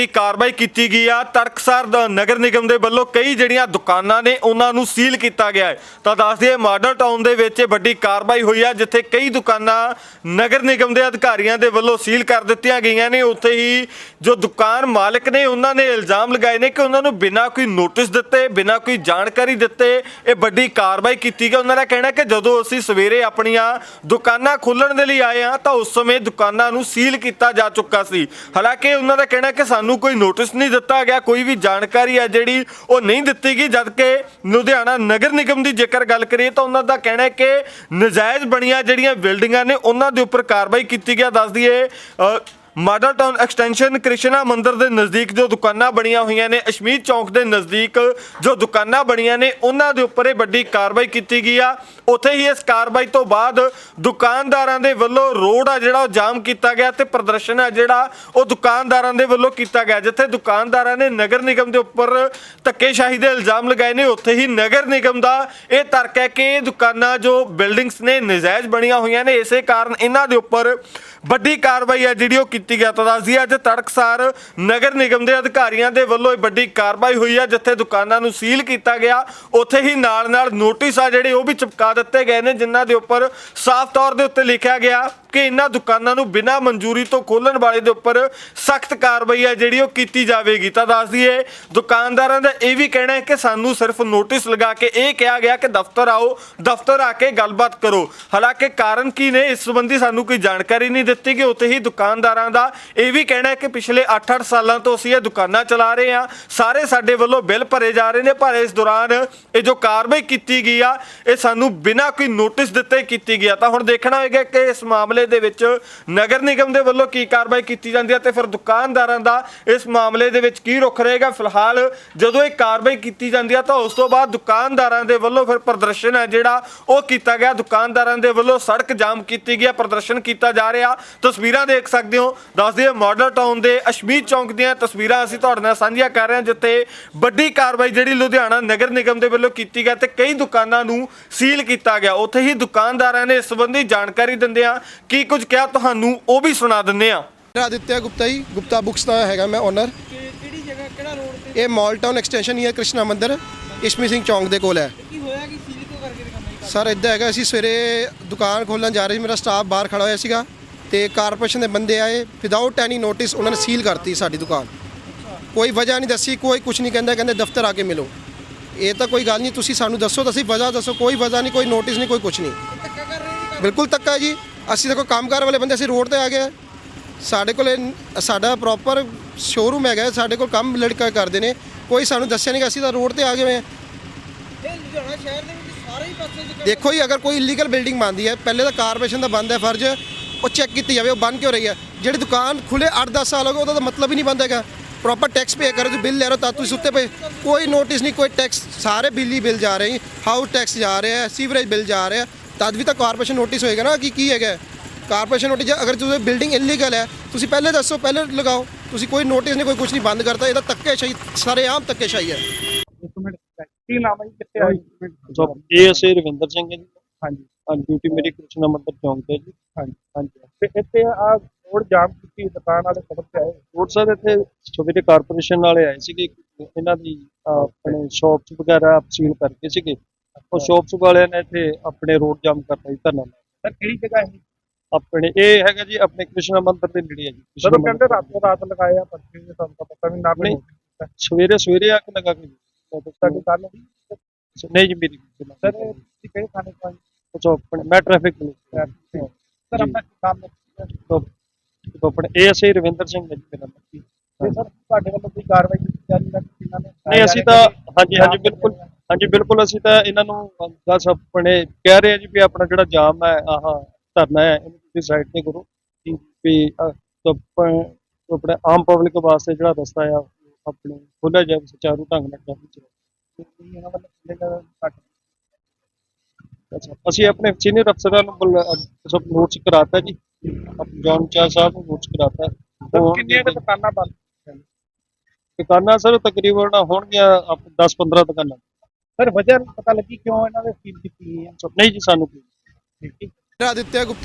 ਦੀ ਕਾਰਵਾਈ ਕੀਤੀ ਗਈ ਆ। ਤੜਕਸਾਰ ਨਗਰ ਨਿਗਮ ਦੇ ਵੱਲੋਂ ਕਈ ਜਿਹੜੀਆਂ ਦੁਕਾਨਾਂ ਨੇ, ਉਹਨਾਂ ਨੂੰ ਸੀਲ ਕੀਤਾ ਗਿਆ ਹੈ। ਤਾਂ ਦੱਸ ਦਈਏ, ਮਾਡਲ ਟਾਊਨ ਦੇ ਵਿੱਚ ਇਹ ਵੱਡੀ ਕਾਰਵਾਈ ਹੋਈ ਆ, ਜਿੱਥੇ ਕਈ ਦੁਕਾਨਾਂ ਨਗਰ ਨਿਗਮ ਦੇ ਅਧਿਕਾਰੀਆਂ ਦੇ ਵੱਲੋਂ ਸੀਲ ਕਰ ਦਿੱਤੀਆਂ ਗਈਆਂ ਨੇ। ਉੱਥੇ ਹੀ ਜੋ ਦੁਕਾਨ ਮਾਲਕ ਨੇ, ਉਹਨਾਂ ਨੇ ਇਲਜ਼ਾਮ ਲਗਾਏ ਨੇ ਕਿ ਉਹਨਾਂ ਨੂੰ ਬਿਨਾਂ ਕੋਈ ਨੋਟਿਸ ਦਿੱਤੇ, ਬਿਨਾਂ ਕੋਈ ਜਾਣਕਾਰੀ ਦਿੱਤੇ, ਇਹ ਵੱਡੀ ਕਾਰਵਾਈ ਕੀਤੀ ਗਈ। ਉਹਨਾਂ ਦਾ ਕਹਿਣਾ ਕਿ ਜਦੋਂ ਅਸੀਂ ਸਵੇਰੇ ਆਪਣੀਆਂ ਦੁਕਾਨਾਂ ਖੋਲਣ ਦੇ ਲਈ ਆਏ ਆ ਤਾਂ ਉਸ ਸਮੇਂ ਦੁਕਾਨਾਂ ਨੂੰ ਸੀਲ ਕੀਤਾ ਜਾ ਚੁੱਕਾ ਸੀ। ਹਾਲਾਂਕਿ ਉਹਨਾਂ ਦਾ ਕਹਿਣਾ ਕਿ ਸਾਨੂੰ ਕੋਈ ਨੋਟਿਸ ਨਹੀਂ ਦਿੱਤਾ ਗਿਆ, ਕੋਈ ਵੀ ਜਾਣਕਾਰੀ ਹੈ ਜਿਹੜੀ ਉਹ ਨਹੀਂ ਦਿੱਤੀ ਗਈ, ਜਦ ਕਿ ਲੁਧਿਆਣਾ ਨਗਰ ਨਿਗਮ ਦੀ ਜੇਕਰ ਗੱਲ ਕਰੀਏ ਤਾਂ ਉਹਨਾਂ ਦਾ ਕਹਿਣਾ ਹੈ ਕਿ ਨਜਾਇਜ਼ ਬਣੀਆਂ ਜਿਹੜੀਆਂ ਬਿਲਡਿੰਗਾਂ ਨੇ, ਉਹਨਾਂ ਦੇ ਉੱਪਰ ਕਾਰਵਾਈ ਕੀਤੀ ਗਿਆ। ਦੱਸ ਦਈਏ ਮਾਡਲ ਟਾਊਨ ਐਕਸਟੈਂਸ਼ਨ ਕ੍ਰਿਸ਼ਨਾ ਮੰਦਿਰ ਦੇ ਨਜ਼ਦੀਕ ਜੋ ਦੁਕਾਨਾਂ ਬਣੀਆਂ ਹੋਈਆਂ ਨੇ ਅਸ਼ਮੀਤ ਚੌਂਕ ਦੇ ਨਜ਼ਦੀਕ ਜੋ ਦੁਕਾਨਾਂ ਬਣੀਆਂ ਨੇ, ਉਹਨਾਂ ਦੇ ਉੱਪਰ ਇਹ ਵੱਡੀ ਕਾਰਵਾਈ ਕੀਤੀ ਗਈ ਆ। ਉੱਥੇ ਹੀ ਇਸ ਕਾਰਵਾਈ ਤੋਂ ਬਾਅਦ ਦੁਕਾਨਦਾਰਾਂ ਦੇ ਵੱਲੋਂ ਰੋਡ ਆ ਜਿਹੜਾ ਉਹ ਜਾਮ ਕੀਤਾ ਗਿਆ ਤੇ ਪ੍ਰਦਰਸ਼ਨ ਆ ਜਿਹੜਾ ਉਹ ਦੁਕਾਨਦਾਰਾਂ ਦੇ ਵੱਲੋਂ ਕੀਤਾ ਗਿਆ, ਜਿੱਥੇ ਦੁਕਾਨਦਾਰਾਂ ਨੇ ਨਗਰ ਨਿਗਮ ਦੇ ਉੱਪਰ ਧੱਕੇਸ਼ਾਹੀ ਦੇ ਇਲਜ਼ਾਮ ਲਗਾਏ ਨੇ। ਉੱਥੇ ਹੀ ਨਗਰ ਨਿਗਮ ਦਾ ਇਹ ਤਰਕ ਹੈ ਕਿ ਦੁਕਾਨਾਂ ਜੋ ਬਿਲਡਿੰਗਸ ਨੇ, ਨਜਾਇਜ਼ ਬਣੀਆਂ ਹੋਈਆਂ ਨੇ, ਇਸੇ ਕਾਰਨ ਇਹਨਾਂ ਦੇ ਉੱਪਰ ਵੱਡੀ ਕਾਰਵਾਈ ਆ ਜਿਹੜੀ ਉਹ ਕੀਤੀ ਗਿਆ ਤਾਂ ਦੱਸਦੀ ਅੱਜ ਤੜਕਸਾਰ ਨਗਰ ਨਿਗਮ ਦੇ ਅਧਿਕਾਰੀਆਂ ਦੇ ਵੱਲੋਂ ਇਹ ਵੱਡੀ ਕਾਰਵਾਈ ਹੋਈ ਹੈ ਜਿੱਥੇ ਦੁਕਾਨਾਂ ਨੂੰ ਸੀਲ ਕੀਤਾ ਗਿਆ। ਉੱਥੇ ਹੀ ਨਾਲ ਨਾਲ ਨੋਟਿਸ ਆ ਜਿਹੜੇ ਉਹ ਵੀ ਚਿਪਕਾ ਦਿੱਤੇ ਗਏ ਨੇ, ਜਿਨ੍ਹਾਂ ਦੇ ਉੱਪਰ ਸਾਫ਼ ਤੌਰ ਦੇ ਉੱਤੇ ਲਿਖਿਆ ਗਿਆ। ਕਿ ਇਹਨਾਂ ਦੁਕਾਨਾਂ ਨੂੰ ਬਿਨਾਂ ਮਨਜ਼ੂਰੀ ਤੋਂ ਖੋਲਣ ਵਾਲੇ ਦੇ ਉੱਪਰ ਸਖਤ ਕਾਰਵਾਈ ਹੈ ਜਿਹੜੀ ਉਹ ਕੀਤੀ ਜਾਵੇਗੀ। ਤਾਂ ਦੱਸ ਦਈਏ, ਦੁਕਾਨਦਾਰਾਂ ਦਾ ਇਹ ਵੀ ਕਹਿਣਾ ਹੈ ਕਿ ਸਾਨੂੰ ਸਿਰਫ ਨੋਟਿਸ ਲਗਾ ਕੇ ਇਹ ਕਿਹਾ ਗਿਆ ਕਿ ਦਫ਼ਤਰ ਆਓ, ਦਫ਼ਤਰ ਆ ਕੇ ਗੱਲਬਾਤ ਕਰੋ। ਹਾਲਾਂਕਿ ਕਾਰਨ ਕੀ ਨੇ, ਇਸ ਸੰਬੰਧੀ ਸਾਨੂੰ ਕੋਈ ਜਾਣਕਾਰੀ ਨਹੀਂ ਦਿੱਤੀ ਗਈ। ਉੱਥੇ ਹੀ ਦੁਕਾਨਦਾਰਾਂ ਦਾ ਇਹ ਵੀ ਕਹਿਣਾ ਹੈ ਕਿ ਪਿਛਲੇ 8-8 ਸਾਲਾਂ ਤੋਂ ਅਸੀਂ ਇਹ ਦੁਕਾਨਾਂ ਚਲਾ ਰਹੇ ਹਾਂ। ਸਾਰੇ ਸਾਡੇ ਵੱਲੋਂ ਬਿੱਲ ਭਰੇ ਜਾ ਰਹੇ ਨੇ, ਪਰ ਇਸ ਦੌਰਾਨ ਇਹ ਜੋ ਕਾਰਵਾਈ ਕੀਤੀ ਗਈ ਆ, ਇਹ ਸਾਨੂੰ ਬਿਨਾਂ ਕੋਈ ਨੋਟਿਸ ਦਿੱਤੇ ਕੀਤੀ ਗਈ ਆ। ਤਾਂ ਹੁਣ ਦੇਖਣਾ ਹੋਏਗਾ ਕਿ ਇਸ ਮਾਮਲੇ ਦੇ ਵਿੱਚ ਨਗਰ ਨਿਗਮ ਦੇ ਵੱਲੋਂ ਕੀ ਕਾਰਵਾਈ ਕੀਤੀ ਜਾਂਦੀ ਹੈ ਤੇ ਫਿਰ ਦੁਕਾਨਦਾਰਾਂ ਦਾ ਇਸ ਮਾਮਲੇ ਦੇ ਵਿੱਚ ਕੀ ਰੁਖ ਰਹੇਗਾ? ਫਿਲਹਾਲ ਜਦੋਂ ਇਹ ਕਾਰਵਾਈ ਕੀਤੀ ਜਾਂਦੀ ਹੈ ਤਾਂ ਉਸ ਤੋਂ ਬਾਅਦ ਦੁਕਾਨਦਾਰਾਂ ਦੇ ਵੱਲੋਂ ਫਿਰ ਪ੍ਰਦਰਸ਼ਨ ਹੈ ਜਿਹੜਾ ਉਹ ਕੀਤਾ ਗਿਆ। ਦੁਕਾਨਦਾਰਾਂ ਦੇ ਵੱਲੋਂ ਸੜਕ ਜਾਮ ਕੀਤੀ ਗਿਆ ਪ੍ਰਦਰਸ਼ਨ ਕੀਤਾ ਜਾ ਰਿਹਾ। ਤਸਵੀਰਾਂ ਦੇਖ ਸਕਦੇ ਹੋ। ਦੱਸਦੇ ਮਾਡਲ ਟਾਊਨ ਦੇ ਅਸ਼ਮੀਤ ਚੌਂਕ ਦੀਆਂ ਤਸਵੀਰਾਂ ਅਸੀਂ ਤੁਹਾਡੇ ਨਾਲ ਸਾਂਝੀਆਂ ਕਰ ਰਹੇ ਹਾਂ, ਜਿੱਥੇ ਵੱਡੀ ਕਾਰਵਾਈ ਜਿਹੜੀ ਲੁਧਿਆਣਾ ਨਗਰ ਨਿਗਮ ਦੇ ਵੱਲੋਂ ਕੀਤੀ ਗਈ ਤੇ ਕਈ ਦੁਕਾਨਾਂ ਨੂੰ ਸੀਲ ਕੀਤਾ ਗਿਆ। ਉੱਥੇ ਹੀ ਦੁਕਾਨਦਾਰਾਂ ਨੇ ਇਸ ਸੰਬੰਧੀ ਜਾਣਕਾਰੀ ਦਿੰਦੇ ਦਿੰਦਿਆਂ ਕੀ ਕੁਝ ਕਿਹਾ ਤੁਹਾਨੂੰ ਉਹ ਵੀ ਸੁਣਾ ਦਿੰਦੇ ਆ ਮੇਰਾ ਆਦਿਤਿਆ ਗੁਪਤਾ ਜੀ ਗੁਪਤਾ ਬੁੱਕਸ ਦਾ ਹੈਗਾ ਮੈਂ ਓਨਰ ਕਿਹੜੀ ਜਗ੍ਹਾ ਕਿਹੜਾ ਰੋਡ ਤੇ? ਇਹ ਮਾਲ ਟਾਊਨ ਐਕਸਟੈਂਸ਼ਨ ਹੀ ਹੈ ਕ੍ਰਿਸ਼ਨਾ ਮੰਦਿਰ। ਇਸ਼ਮੀ ਸਿੰਘ ਚੌਂਕ ਦੇ ਕੋਲ ਹੈ। ਕੀ ਹੋਇਆ ਕਿ ਸੀਲ ਕਿਉਂ ਕਰਕੇ ਦਿਖਾਉਂਦਾ ਜੀ? ਸਰ ਇੱਦਾਂ ਹੈਗਾ ਅਸੀਂ ਸਵੇਰੇ ਦੁਕਾਨ ਖੋਲਣ ਜਾ ਰਹੇ ਸੀ ਮੇਰਾ ਸਟਾਫ ਬਾਹਰ ਖੜਾ ਹੋਇਆ ਸੀਗਾ ਤੇ ਕਾਰਪੋਰੇਸ਼ਨ ਦੇ ਬੰਦੇ ਆਏ ਵਿਦਆਊਟ ਐਨੀ ਨੋਟਿਸ ਉਹਨਾਂ ਨੇ ਸੀਲ ਕਰਤੀ ਸਾਡੀ ਦੁਕਾਨ। ਕੋਈ ਵਜ੍ਹਾ ਨਹੀਂ ਦੱਸੀ ਕੋਈ ਕੁਝ ਨਹੀਂ ਕਹਿੰਦਾ ਕਹਿੰਦੇ ਦਫ਼ਤਰ ਆ ਕੇ ਮਿਲੋ। ਇਹ ਤਾਂ ਕੋਈ ਗੱਲ ਨਹੀਂ ਤੁਸੀਂ ਸਾਨੂੰ ਦੱਸੋ ਤਾਂ ਅਸੀਂ ਵਜ੍ਹਾ ਦੱਸੋ ਕੋਈ ਵਜ੍ਹਾ ਨਹੀਂ ਕੋਈ ਨੋਟਿਸ ਨਹੀਂ ਕੋਈ ਕੁਝ ਨਹੀਂ। ਬਿਲਕੁਲ ਤੱਕਾ ਜੀ। ਅਸੀਂ ਤਾਂ ਕੋਈ ਕੰਮਕਾਰ ਵਾਲੇ ਬੰਦੇ ਅਸੀਂ ਰੋਡ ਤੇ ਆ ਗਏ ਸਾਡੇ ਕੋਲ ਸਾਡਾ ਪ੍ਰੋਪਰ ਸ਼ੋਰੂਮ ਹੈਗਾ ਸਾਡੇ ਕੋਲ ਕੰਮ ਲੜਕਾ ਕਰਦੇ ਨੇ। ਕੋਈ ਸਾਨੂੰ ਦੱਸਿਆ ਨਹੀਂ ਕਿ ਅਸੀਂ ਤਾਂ ਰੋਡ ਤੇ ਆ ਗਏ ਹੋਏ ਚ ਦੇਖੋ ਜੀ ਅਗਰ ਕੋਈ ਇਲੀਗਲ ਬਿਲਡਿੰਗ ਬਣਦੀ ਹੈ ਪਹਿਲੇ ਤਾਂ ਕਾਰਪੋਰੇਸ਼ਨ ਦਾ ਬੰਦ ਹੈ ਫਰਜ਼ ਉਹ ਚੈੱਕ ਕੀਤੀ ਜਾਵੇ ਉਹ ਬੰਦ ਕਿਉਂ ਰਹੀ ਹੈ? ਜਿਹੜੀ ਦੁਕਾਨ ਖੁੱਲੇ 8-10 ਸਾਲ ਹੋ ਗਏ ਉਹਦਾ ਤਾਂ ਮਤਲਬ ਹੀ ਨਹੀਂ ਬੰਦ ਹੈਗਾ। ਪ੍ਰੋਪਰ ਟੈਕਸ ਪੇ ਕਰੋ ਤੁਸੀਂ ਬਿੱਲ ਲੈ ਰਹੇ ਤਾਂ ਤੁਸੀਂ ਉੱਤੇ ਪਏ। ਕੋਈ ਨੋਟਿਸ ਨਹੀਂ ਕੋਈ ਟੈਕਸ ਸਾਰੇ ਬਿੱਲ ਹੀ ਬਿੱਲ ਜਾ ਰਹੇ ਹਾਊਸ ਟੈਕਸ ਜਾ ਰਿਹਾ ਹੈ ਸੀਵਰੇਜ ਬਿੱਲ ਜਾ ਰਿਹਾ ਤਦ ਵੀ ਤਾਂ ਕਾਰਪੋਰੇਸ਼ਨ ਨੋਟਿਸ ਹੋਏਗਾ ਨਾ ਕਿ ਕੀ ਹੈਗਾ। ਕਾਰਪੋਰੇਸ਼ਨ ਨੋਟਿਸ ਅਗਰ ਤੁਸੀਂ ਬਿਲਡਿੰਗ ਇਲੀਗਲ ਹੈ ਤੁਸੀਂ ਪਹਿਲੇ ਦੱਸੋ ਪਹਿਲੇ ਲਗਾਓ। ਤੁਸੀਂ ਕੋਈ ਨੋਟਿਸ ਨਹੀਂ ਕੋਈ ਕੁਝ ਨਹੀਂ ਬੰਦ ਕਰਤਾ ਇਹ ਤਾਂ ਧੱਕੇਸ਼ਾਹੀ ਸਾਰੇ ਆਮ ਧੱਕੇਸ਼ਾਹੀ ਹੈ। ਇੱਕ ਮਿੰਟ ਕੀ ਨਾਮ ਹੈ ਕਿੱਥੇ ਆਈ ਜੋਬ। ਏਐਸਏ ਰਵਿੰਦਰ ਸਿੰਘ ਜੀ। ਹਾਂਜੀ। ਹਾਂ ਡਿਊਟੀ ਮੇਰੀ ਕ੍ਰਿਸ਼ਨ ਮੰਦਰ ਚੌਂਕ ਤੇ ਜੀ। ਹਾਂਜੀ। ਹਾਂਜੀ। ਤੇ ਇੱਥੇ ਆ ਰੋਡ ਜਾਮ ਕੀਤੀ ਦੁਕਾਨ ਵਾਲੇ ਖਬਰ ਤੇ ਆਏ? ਰੋਡ ਸਾਹਿਬ ਇੱਥੇ ਸਵੇਰੇ ਕਾਰਪੋਰੇਸ਼ਨ ਵਾਲੇ ਆਏ ਸੀਗੇ ਇਹਨਾਂ ਦੀ ਆਪਣੇ ਸ਼ਾਪਸ ਵਗੈਰਾ ਸੀਲ ਕਰਕੇ ਸੀਗੇ। ਉਹ ਸ਼ਾਪਸ ਵਾਲਿਆਂ ਨੇ ਇੱਥੇ ਆਪਣੇ ਰੋਡ ਜਾਮ ਕਰਤਾ ਜੀ ਧਰਨਾ ਲਾਇਆ। ਸਰ ਕਿਹੜੀ ਜਗ੍ਹਾ ਹੈ ਆਪਣੇ ਇਹ ਹੈਗਾ ਜੀ ਆਪਣੇ ਕ੍ਰਿਸ਼ਨ ਮੰਦਰ ਦੇ ਨੇੜੇ ਹੈ ਜੀ ਕ੍ਰਿਸ਼ਨਾ ਮੰਦਿਰ। ਕਹਿੰਦੇ ਰਾਤੋਂ ਰਾਤ ਲਗਾਏ ਆ ਪਰਚੇ ਦੇ ਤੁਹਾਨੂੰ ਤਾਂ ਪਤਾ ਵੀ ਨਾ ਨਹੀਂ। ਸਵੇਰੇ ਸਵੇਰੇ ਆ ਕੇ ਲਗਾ ਕੇ ਸਾਡੀ ਗੱਲ ਹੋਈ? ਨਹੀਂ ਜੀ ਮੇਰੀ ਸਰ ਤੁਸੀਂ ਕਿਹੜੇ ਥਾਣੇ ਤੋਂ ਆਏ? ਉਹ ਆਪਣੇ ਮੈਂ ਟ੍ਰੈਫਿਕ ਪੁਲਿਸ ਸਰ ਆਪਣਾ ਕੰਮ ਤੋਂ ਤੋਂ ਆਪਣੇ ਏਐਸਏ ਰਵਿੰਦਰ ਸਿੰਘ ਹੈ ਜੀ ਮੇਰਾ ਨਾਮ। ਤੇ ਸਰ ਤੁਹਾਡੇ ਵੱਲੋਂ ਕੋਈ ਕਾਰਵਾਈ ਕੀਤੀ ਜਾ ਰਹੀ ਹੈ? ਕਿ ਇਹਨਾਂ ਨੇ ਨਹੀਂ ਅਸੀਂ ਤਾਂ ਹਾਂਜੀ ਹਾਂਜੀ ਬਿਲਕੁਲ। ਹਾਂਜੀ ਬਿਲਕੁਲ ਅਸੀਂ ਤਾਂ ਇਹਨਾਂ ਨੂੰ ਬਸ ਆਪਣੇ ਕਹਿ ਰਹੇ ਹਾਂ ਜੀ ਵੀ ਆਪਣਾ ਜਿਹੜਾ ਜਾਮ ਹੈ ਆਹ ਧਰਨਾ ਹੈ ਇਹਨੂੰ ਤੁਸੀਂ ਸਾਈਡ ਤੇ ਕਰੋ ਕਿ ਵੀ ਆਪਣੇ ਆਮ ਪਬਲਿਕ ਵਾਸਤੇ ਜਿਹੜਾ ਰਸਤਾ ਆ ਆਪਣੇ ਖੋਲ੍ਹਿਆ ਜਾਵੇ ਸੁਚਾਰੂ ਢੰਗ ਨਾਲ ਕੰਮ ਚੱਲੇ। ਅਸੀਂ ਆਪਣੇ ਸੀਨੀਅਰ ਅਫਸਰਾਂ ਨੂੰ ਸਭ ਨੋਟਸ ਕਰਾਤਾ ਜੀ। ਆਪਣੇ ਜੌਨ ਚਾਹ ਸਾਹਿਬ ਨੂੰ ਨੋਟਸ ਕਰਾਤਾ। ਕਿੰਨੀਆਂ ਦੁਕਾਨਾਂ ਬੰਦ ਦੁਕਾਨਾਂ ਸਰ ਤਕਰੀਬਨ ਹੋਣਗੀਆਂ 10 15 ਦੁਕਾਨਾਂ। ਸਰ ਵਜ੍ਹਾ ਪਤਾ ਲੱਗੀ ਕਿਉਂ ਇਹਨਾਂ ਨੇ ਸੀਲ ਕੀਤੀ ਹੈ? ਨਹੀਂ ਜੀ ਸਾਨੂੰ ਕੋਈ ਠੀਕ ਹੈ। ਆਦਿਤਿਆ ਗੁਪਤਾ